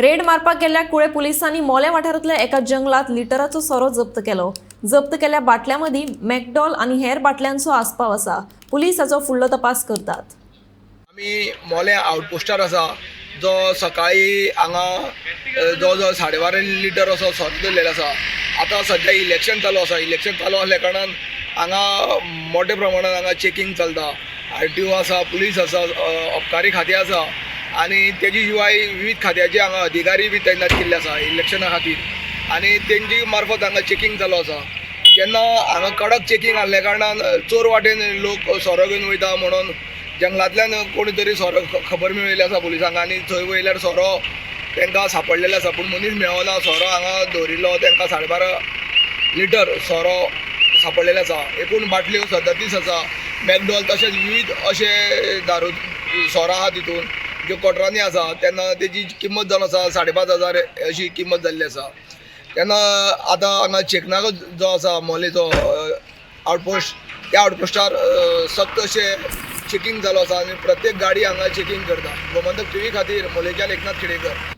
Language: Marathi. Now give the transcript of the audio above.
रेड मारपाक गेल्ल्या कुळे पोलिसांनी मोले वाठारांतल्या एका जंगलात लिटराचो सोरो जप्त केलो. जप्त केल्या बाटल्या मदीं मॅकडॉल आनी हेर बाटल्यांचो आस्पाव आसा पुलीस हाचो फुडलो तपास करतात. आमी मोले आउटपोस्टार आसा जो सकाळी हांगा जवळ जवळ साडे बारा लिटर असो सोरो दिल्लेलो आसा आतां सध्या इलेक्शन चालू आसा इलेक्शन चालू आसल्या कारणान हांगा मोठ्या प्रमाणात हांगा चेकिंग चलता. आर टी ओ आसा पुलीस आसा अबकारी खातें आसा आनी तेजे शिवाय विविध खात्याचे हांगा अधिकारी बी तैनात केल्ले आसा इलेक्शना खातीर आनी तेंची मार्फत हांगा चेकिंग चालू आसा जेन्ना हांगा कडक चेकिंग आसल्या कारणान चोर वाटेन लोक सोरो घेवन वयता म्हणून जंगलांतल्यान कोणी तरी सोरो खबर मेळिल्ली आसा पुलिसांक आनी थंय वयल्यार सोरो तांकां सांपडलेलो आसा पूण मनीस मेळना सोरो हांगा दवरिल्लो तांकां साडे बारा लिटर सोरो सांपडलेलो आसा एकूण बाटल्यो सदतीस आसा मॅकडॉल तशेंच विविध अशे दारू सोरो आहा तितून ज्यो कोटरांनी आसा तेन्ना तेजी किंमत जावन आसा साडे पांच हजार अशी किंमत जाल्ली आसा तेन्ना आतां हांगा चेकनाको जो आसा मोलेचो आउटपोस्ट त्या आउटपोस्टार सक्त अशें चेकींग जालो आसा आनी प्रत्येक गाडी हांगा चेकींग करता गोमंतक टी व्ही खातीर मोलेच्यान एकनाथ खेडेकर.